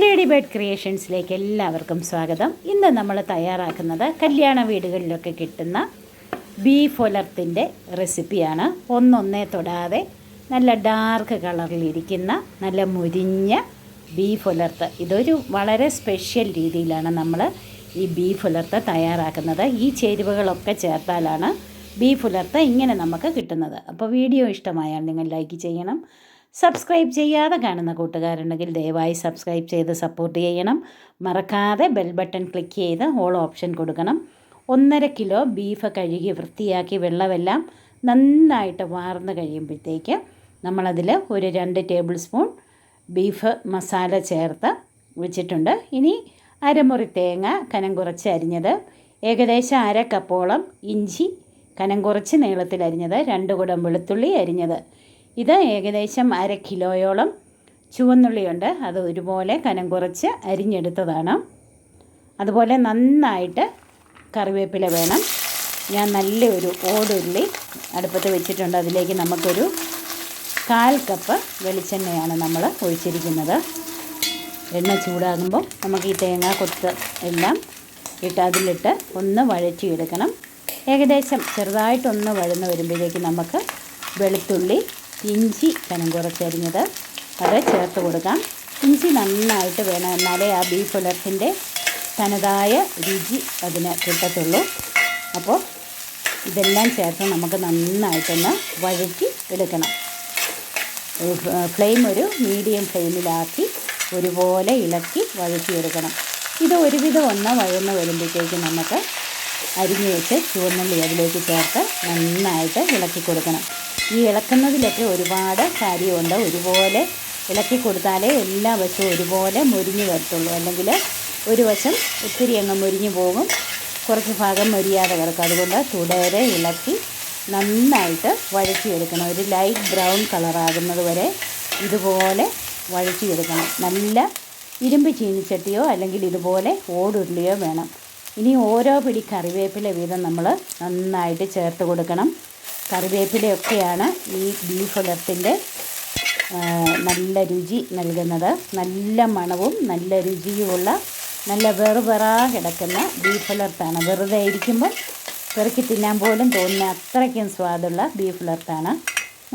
Lady bird ക്രിയേഷൻസിലേക്ക് എല്ലാവർക്കും സ്വാഗതം. ഇന്ന് നമ്മൾ തയ്യാറാക്കുന്നത് കല്യാണ വീടുകളിലൊക്കെ കിട്ടുന്ന ബീഫ് ഒലർത്തിന്റെ റെസിപ്പിയാണ് ഒന്നൊന്നേ തൊടാതെ നല്ല ഡാർക്ക് കളറിലിരിക്കുന്ന നല്ല മുരിഞ്ഞ ബീഫ് ഒലർത്ത്. ഇതൊരു വളരെ സ്പെഷ്യൽ രീതിയിലാണ് നമ്മൾ ഈ ബീഫ് ഉലർത്ത് തയ്യാറാക്കുന്നത്. ഈ ചേരുവകളൊക്കെ ചേർത്താലാണ് ബീഫ് ഉലർത്ത് ഇങ്ങനെ നമുക്ക് കിട്ടുന്നത്. അപ്പോൾ വീഡിയോ ഇഷ്ടമായാൽ നിങ്ങൾ ലൈക്ക് ചെയ്യണം. സബ്സ്ക്രൈബ് ചെയ്യാതെ കാണുന്ന കൂട്ടുകാരുണ്ടെങ്കിൽ ദയവായി സബ്സ്ക്രൈബ് ചെയ്ത് സപ്പോർട്ട് ചെയ്യണം. മറക്കാതെ ബെൽ ബട്ടൺ ക്ലിക്ക് ചെയ്ത് ഓൾ ഓപ്ഷൻ കൊടുക്കണം. ഒന്നര കിലോ ബീഫ് കഴുകി വൃത്തിയാക്കി വെള്ളമെല്ലാം നന്നായിട്ട് വാർന്നു കഴിയുമ്പോഴത്തേക്ക് നമ്മളതിൽ ഒരു രണ്ട് ടേബിൾ സ്പൂൺ ബീഫ് മസാല ചേർത്ത് വെച്ചിട്ടുണ്ട്. ഇനി അരമുറി തേങ്ങ കനം കുറച്ച് അരിഞ്ഞത് ഏകദേശം അര കപ്പോളം ഇഞ്ചി കനം കുറച്ച് നീളത്തിൽ അരിഞ്ഞത് രണ്ട് കുടം വെളുത്തുള്ളി അരിഞ്ഞത്. ഇത് ഏകദേശം അര കിലോയോളം ചുവന്നുള്ളിയുണ്ട്. അത് ഒരുപോലെ കനം കുറച്ച് അരിഞ്ഞെടുത്തതാണ്. അതുപോലെ നന്നായിട്ട് കറിവേപ്പില വേണം. ഞാൻ നല്ലൊരു ഓടുള്ളി അടുപ്പത്ത് വെച്ചിട്ടുണ്ട്. അതിലേക്ക് നമുക്കൊരു കാൽ കപ്പ് വെളിച്ചെണ്ണയാണ് നമ്മൾ ഒഴിച്ചിരിക്കുന്നത്. എണ്ണ ചൂടാകുമ്പോൾ നമുക്ക് ഈ തേങ്ങ കൊത്ത് എല്ലാം ഇട്ട് അതിലിട്ട് ഒന്ന് വഴറ്റിയെടുക്കണം. ഏകദേശം ചെറുതായിട്ടൊന്ന് വഴന്ന് വരുമ്പോഴേക്ക് നമുക്ക് വെളുത്തുള്ളി ഇഞ്ചി കനം കുറച്ചരിഞ്ഞത് അത് ചേർത്ത് കൊടുക്കാം. ഇഞ്ചി നന്നായിട്ട് വേണം എന്നാലേ ആ ബീഫ് ഉലർത്തിന്റെ തനതായ രുചി അതിന് കിട്ടത്തുള്ളൂ. അപ്പോൾ ഇതെല്ലാം ചേർത്ത് നമുക്ക് നന്നായിട്ടൊന്ന് വഴറ്റി എടുക്കണം. ഫ്ലെയിം ഒരു മീഡിയം ഫ്ലെയിമിലാക്കി ഒരുപോലെ ഇളക്കി വഴറ്റിയെടുക്കണം. ഇത് ഒരുവിധം ഒന്ന് വഴന്ന് വരുമ്പോഴത്തേക്ക് നമുക്ക് അരിഞ്ഞ് വെച്ച് ചുവന്നുള്ളി അതിലേക്ക് ചേർത്ത് നന്നായിട്ട് ഇളക്കി കൊടുക്കണം. ഈ ഇളക്കുന്നതിലൊക്കെ ഒരുപാട് കാര്യമുണ്ട്. ഒരുപോലെ ഇളക്കി കൊടുത്താലേ എല്ലാ വശവും ഒരുപോലെ മുരിഞ്ഞ് വരത്തുള്ളൂ. അല്ലെങ്കിൽ ഒരു വശം ഒത്തിരി അങ്ങ് മുരിഞ്ഞു പോകും. കുറച്ച് ഭാഗം മുരിയാതെ കിടക്കും. അതുകൊണ്ട് തുടരെ ഇളക്കി നന്നായിട്ട് വഴറ്റിയെടുക്കണം. ഒരു ലൈറ്റ് ബ്രൗൺ കളറാകുന്നത് വരെ ഇതുപോലെ വഴറ്റിയെടുക്കണം. നല്ല ഇരുമ്പ് ചീനിച്ചട്ടിയോ അല്ലെങ്കിൽ ഇതുപോലെ ഓടുരുളിയോ വേണം. ഇനി ഓരോ പിടി കറിവേപ്പില വീതം നമ്മൾ നന്നായിട്ട് ചേർത്ത് കൊടുക്കണം. കറിവേപ്പിലയൊക്കെയാണ് ഈ ബീഫ് ഉലർത്തിന്റെ നല്ല രുചി നൽകുന്നത്. നല്ല മണവും നല്ല രുചിയുമുള്ള നല്ല വെറുപെറാ കിടക്കുന്ന ബീഫ് ഉലർത്താണ് വെറുതെ ഇരിക്കുമ്പോൾ പെറുക്കി തിന്നാൻ പോലും തോന്നുന്ന അത്രയ്ക്കും സ്വാദുള്ള ബീഫ് ഉലർത്താണ്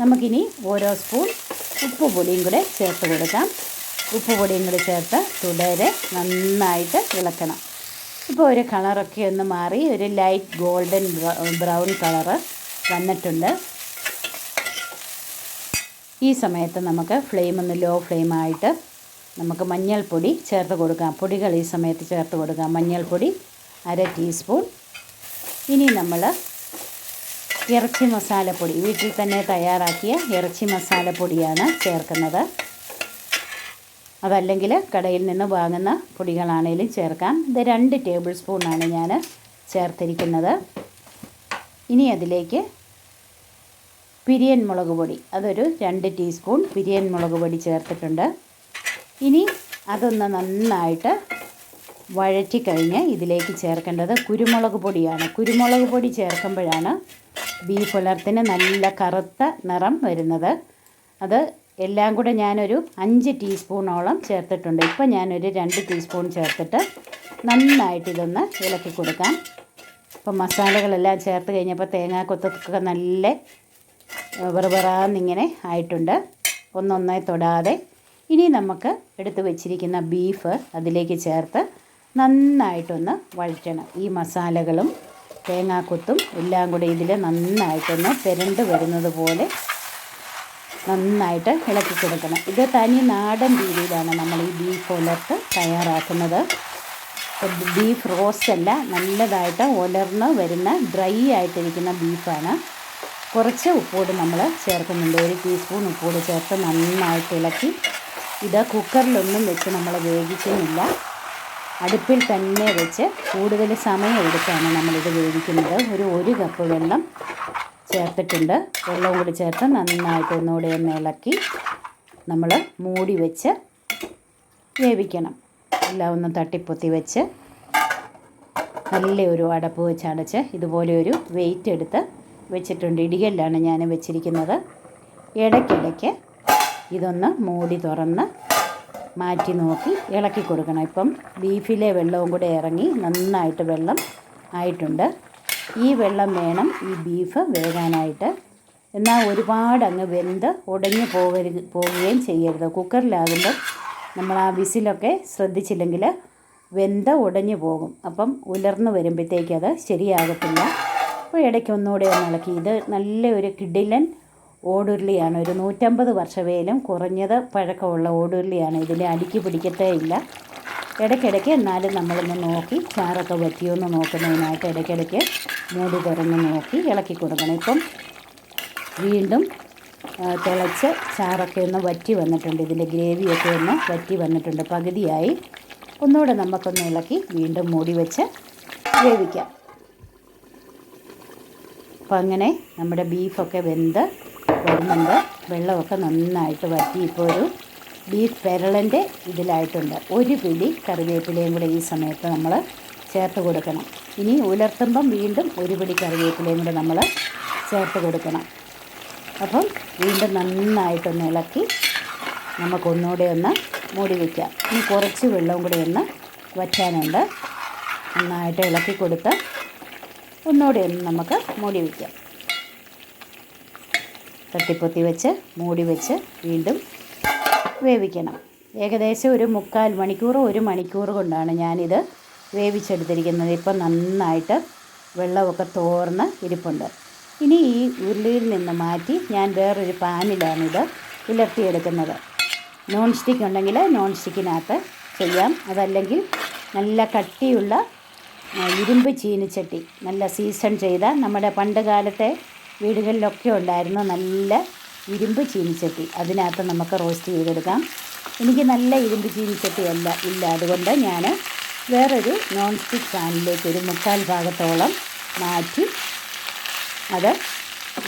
നമുക്കിനി ഓരോ സ്പൂൺ ഉപ്പ് പൊടിയും കൂടെ ചേർത്ത് കൊടുക്കാം. ഉപ്പ് പൊടിയും കൂടെ ചേർത്ത് തുടരെ നന്നായിട്ട് ഇളക്കണം. ഇപ്പോൾ ഒരു കളറൊക്കെ ഒന്ന് മാറി ഒരു ലൈറ്റ് ഗോൾഡൻ ബ്രൗൺ കളറ്. വന്നിട്ടുണ്ട്. ഈ സമയത്ത് നമുക്ക് ഫ്ലെയിം ഒന്ന് ലോ ഫ്ലെയിമായിട്ട് നമുക്ക് മഞ്ഞൾപ്പൊടി ചേർത്ത് കൊടുക്കാം. പൊടികൾ ഈ സമയത്ത് ചേർത്ത് കൊടുക്കാം. മഞ്ഞൾപ്പൊടി അര ടീസ്പൂൺ ഇനി നമ്മൾ ഇറച്ചി മസാലപ്പൊടി. വീട്ടിൽ തന്നെ തയ്യാറാക്കിയ ഇറച്ചി മസാലപ്പൊടിയാണ് ചേർക്കുന്നത്. അതല്ലെങ്കിൽ കടയിൽ നിന്ന് വാങ്ങുന്ന പൊടികളാണേലും ചേർക്കാം. ഇത് രണ്ട് ടേബിൾ സ്പൂണാണ് ഞാൻ ചേർത്തിരിക്കുന്നത്. ഇനി അതിലേക്ക് പിരിയൻ മുളക് പൊടി. അതൊരു രണ്ട് ടീസ്പൂൺ പിരിയൻ മുളക് പൊടി ചേർത്തിട്ടുണ്ട്. ഇനി അതൊന്ന് നന്നായിട്ട് വഴറ്റി കഴിഞ്ഞ് ഇതിലേക്ക് ചേർക്കേണ്ടത് കുരുമുളക് പൊടിയാണ്. കുരുമുളക് പൊടി ചേർക്കുമ്പോഴാണ് ബീഫ് ഉലർത്തിന് നല്ല കറുത്ത നിറം വരുന്നത്. അത് എല്ലാം കൂടെ ഞാനൊരു അഞ്ച് ടീസ്പൂണോളം ചേർത്തിട്ടുണ്ട്. ഇപ്പം ഞാനൊരു രണ്ട് ടീസ്പൂൺ ചേർത്തിട്ട് നന്നായിട്ട് ഇതൊന്ന് ഇളക്കി കൊടുക്കാം. ഇപ്പോൾ മസാലകളെല്ലാം ചേർത്ത് കഴിഞ്ഞപ്പോൾ തേങ്ങാക്കൊത്തൊക്കെ നല്ല വെറുപെറാന്നിങ്ങനെ ആയിട്ടുണ്ട്. ഒന്നൊന്നായി തൊടാതെ ഇനി നമുക്ക് എടുത്ത് വെച്ചിരിക്കുന്ന ബീഫ് അതിലേക്ക് ചേർത്ത് നന്നായിട്ടൊന്ന് വഴറ്റണം. ഈ മസാലകളും തേങ്ങാക്കൊത്തും എല്ലാം കൂടി ഇതിൽ നന്നായിട്ടൊന്ന് പെരണ്ട് വരുന്നത് പോലെ നന്നായിട്ട് ഇളക്കി കൊടുക്കണം. ഇത് തനി നാടൻ രീതിയിലാണ് നമ്മൾ ഈ ബീഫ് ഉലർത്ത് തയ്യാറാക്കുന്നത്. ബീഫ് റോസ്റ്റ് അല്ല നല്ലതായിട്ട് ഉലർന്ന് വരുന്ന ഡ്രൈ ആയിട്ടിരിക്കുന്ന ബീഫാണ്. കുറച്ച് ഉപ്പോട് നമ്മൾ ചേർക്കുന്നുണ്ട്. ഒരു ടീസ്പൂൺ ഉപ്പോട് ചേർത്ത് നന്നായിട്ട് ഇളക്കി. ഇത് കുക്കറിലൊന്നും വെച്ച് നമ്മൾ വേവിക്കുന്നില്ല. അടുപ്പിൽ തന്നെ വെച്ച് കൂടുതൽ സമയം എടുത്താണ് നമ്മളിത് വേവിക്കുന്നത്. ഒരു ഒരു കപ്പ് വെള്ളം ചേർത്തിട്ടുണ്ട്. വെള്ളം കൂടി ചേർത്ത് നന്നായിട്ട് ഒന്നുകൂടി ഒന്ന് ഇളക്കി നമ്മൾ മൂടി വെച്ച് വേവിക്കണം. എല്ലാം ഒന്ന് തട്ടിപ്പൊത്തി വെച്ച് നല്ലൊരു അടപ്പ് വെച്ച് അടച്ച് ഇതുപോലെ ഒരു വെയിറ്റ് എടുത്ത് വെച്ചിട്ടുണ്ട്. ഇടികല്ലാണ് ഞാൻ വെച്ചിരിക്കുന്നത്. ഇടയ്ക്കിടയ്ക്ക് ഇതൊന്ന് മൂടി തുറന്ന് മാറ്റി നോക്കി ഇളക്കി കൊടുക്കണം. ഇപ്പം ബീഫിലെ വെള്ളവും കൂടെ ഇറങ്ങി നന്നായിട്ട് വെള്ളം ആയിട്ടുണ്ട്. ഈ വെള്ളം വേണം ഈ ബീഫ് വേകാനായിട്ട്. എന്നാൽ ഒരുപാട് അങ്ങ് വെന്ത് ഉടഞ്ഞു പോകരുത് പോവുകയും ചെയ്യരുത്. കുക്കറിലാകുമ്പോൾ നമ്മൾ ആ വിസിലൊക്കെ ശ്രദ്ധിച്ചില്ലെങ്കിൽ വെന്ത ഉടഞ്ഞു പോകും. അപ്പം ഉലർന്ന് വരുമ്പോഴത്തേക്ക് അത് ശരിയാകത്തില്ല. അപ്പോൾ ഇടയ്ക്ക് ഒന്നുകൂടെ ഒന്ന് ഇളക്കി. ഇത് നല്ല ഒരു കിടിലൻ ഓടുരുളിയാണ്. ഒരു നൂറ്റമ്പത് വർഷവേലും കുറഞ്ഞത് പഴക്കമുള്ള ഓടുരുളിയാണ്. ഇതിൽ അടുക്കി പിടിക്കത്തേ ഇല്ല. ഇടയ്ക്കിടയ്ക്ക് എന്നാലും നമ്മളൊന്ന് നോക്കി ചാറൊക്കെ വറ്റിയോ എന്ന് നോക്കുന്നതിനായിട്ട് ഇടയ്ക്കിടയ്ക്ക് മൂടി തുറന്ന് നോക്കി ഇളക്കി കൊടുക്കണം. ഇപ്പം വീണ്ടും തിളച്ച് ചാറൊക്കെ ഒന്ന് വറ്റി വന്നിട്ടുണ്ട്. ഇതിന്റെ ഗ്രേവിയൊക്കെ ഒന്ന് വറ്റി വന്നിട്ടുണ്ട്. പകുതിയായി. ഒന്നുകൂടെ നമുക്കൊന്ന് ഇളക്കി വീണ്ടും മൂടി വെച്ച് വേവിക്കാം. അപ്പം അങ്ങനെ നമ്മുടെ ബീഫൊക്കെ വെന്ത് വരുന്നുണ്ട്. വെള്ളമൊക്കെ നന്നായിട്ട് വറ്റി ഇപ്പോൾ ഒരു ബീഫ് പെരളന്റെ ഇതിലായിട്ടുണ്ട്. ഒരു പിടി കറിവേപ്പിലയും കൂടെ ഈ സമയത്ത് നമ്മൾ ചേർത്ത് കൊടുക്കണം. ഇനി ഉലർത്തുമ്പം വീണ്ടും ഒരു പിടി കറിവേപ്പിലയും കൂടെ നമ്മൾ ചേർത്ത് കൊടുക്കണം. അപ്പം വീണ്ടും നന്നായിട്ടൊന്ന് ഇളക്കി നമുക്കൊന്നുകൂടെ ഒന്ന് മൂടി വയ്ക്കാം. ഇനി കുറച്ച് വെള്ളവും കൂടി ഒന്ന് വറ്റാനുണ്ട്. നന്നായിട്ട് ഇളക്കി കൊടുത്ത് ഒന്നുകൂടെ ഒന്ന് നമുക്ക് മൂടി വയ്ക്കാം. തട്ടിപ്പൊത്തി വെച്ച് മൂടി വെച്ച് വീണ്ടും വേവിക്കണം. ഏകദേശം ഒരു മുക്കാൽ മണിക്കൂർ ഒരു മണിക്കൂർ കൊണ്ടാണ് ഞാനിത് വേവിച്ചെടുത്തിരിക്കുന്നത്. ഇപ്പം നന്നായിട്ട് വെള്ളമൊക്കെ തോർന്ന് ഇരിപ്പുണ്ട്. ഇനി ഈ ഉരുളിയിൽ നിന്ന് മാറ്റി ഞാൻ വേറൊരു പാനിലാണിത് ഉലർത്തിയെടുക്കുന്നത്. നോൺ സ്റ്റിക്ക് ഉണ്ടെങ്കിൽ നോൺ സ്റ്റിക്കിനകത്ത് ചെയ്യാം. അതല്ലെങ്കിൽ നല്ല കട്ടിയുള്ള ഇരുമ്പ് ചീനിച്ചട്ടി നല്ല സീസൺ ചെയ്ത നമ്മുടെ പണ്ട് കാലത്തെ വീടുകളിലൊക്കെ ഉണ്ടായിരുന്ന നല്ല ഇരുമ്പ് ചീനിച്ചട്ടി അതിനകത്ത് നമുക്ക് റോസ്റ്റ് ചെയ്തെടുക്കാം. എനിക്ക് നല്ല ഇരുമ്പ് ചീനിച്ചട്ടി അല്ല ഇല്ല. അതുകൊണ്ട് ഞാൻ വേറൊരു നോൺ സ്റ്റിക്ക് പാനിലേക്ക് ഒരു മുക്കാൽ ഭാഗത്തോളം മാറ്റി അത്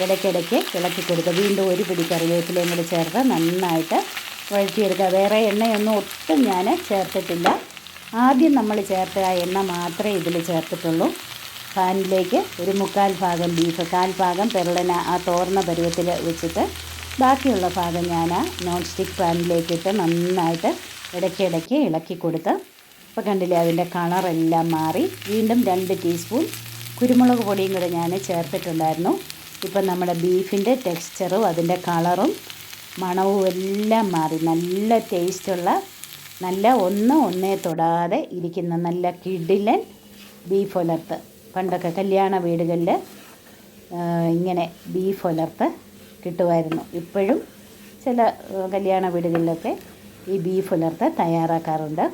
ഇടയ്ക്കിടയ്ക്ക് ഇളക്കി കൊടുക്കുക. വീണ്ടും ഒരു പിടി കറിവേപ്പിലയും കൂടി ചേർത്ത് നന്നായിട്ട് വഴറ്റിയെടുക്കുക. വേറെ എണ്ണയൊന്നും ഒട്ടും ഞാൻ ചേർത്തിട്ടില്ല. ആദ്യം നമ്മൾ ചേർത്ത ആ എണ്ണ മാത്രമേ ഇതിൽ ചേർത്തിട്ടുള്ളൂ. പാനിലേക്ക് ഒരു മുക്കാൽ ഭാഗം ബീഫ് കാൽ ഭാഗം പെരളന ആ തോർന്ന പരുവത്തിൽ വെച്ചിട്ട് ബാക്കിയുള്ള ഭാഗം ഞാൻ ആ നോൺ സ്റ്റിക്ക് പാനിലേക്കിട്ട് നന്നായിട്ട് ഇടയ്ക്കിടയ്ക്ക് ഇളക്കി കൊടുത്ത് ഇപ്പോൾ കണ്ടില്ലേ അതിന്റെ കളറെല്ലാം മാറി. വീണ്ടും രണ്ട് ടീസ്പൂൺ കുരുമുളക് പൊടിയും കൂടെ ഞാൻ ചേർത്തിട്ടുണ്ടായിരുന്നു. ഇപ്പം നമ്മുടെ ബീഫിന്റെ ടെക്സ്ചറും അതിന്റെ കളറും മണവും എല്ലാം മാറി. നല്ല ടേസ്റ്റുള്ള നല്ല ഒന്ന് ഒന്നേ തൊടാതെ ഇരിക്കുന്ന നല്ല കിഡിലൻ ബീഫ് ഒലർത്ത് പണ്ടൊക്കെ കല്യാണ വീടുകളിൽ ഇങ്ങനെ ബീഫ് ഒലർത്ത് കിട്ടുമായിരുന്നു. ഇപ്പോഴും ചില കല്യാണ വീടുകളിലൊക്കെ ഈ ബീഫ് ഉലർത്ത് തയ്യാറാക്കാറുണ്ട്.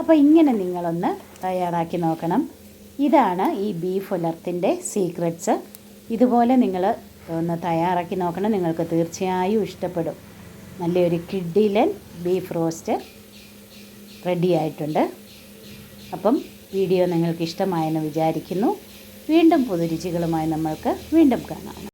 അപ്പോൾ ഇങ്ങനെ നിങ്ങളൊന്ന് തയ്യാറാക്കി നോക്കണം. ഇതാണ് ഈ ബീഫ് ഉലർത്തിന്റെ സീക്രട്സ് ഇതുപോലെ നിങ്ങൾ ഒന്ന് തയ്യാറാക്കി നോക്കണം. നിങ്ങൾക്ക് തീർച്ചയായും ഇഷ്ടപ്പെടും. നല്ലൊരു കിഡിലൻ ബീഫ് റോസ്റ്റ് റെഡി ആയിട്ടുണ്ട്. അപ്പം വീഡിയോ നിങ്ങൾക്ക് ഇഷ്ടമായെന്ന് വിചാരിക്കുന്നു. വീണ്ടും പുതുരുചികളുമായി നമ്മൾക്ക് വീണ്ടും കാണാം.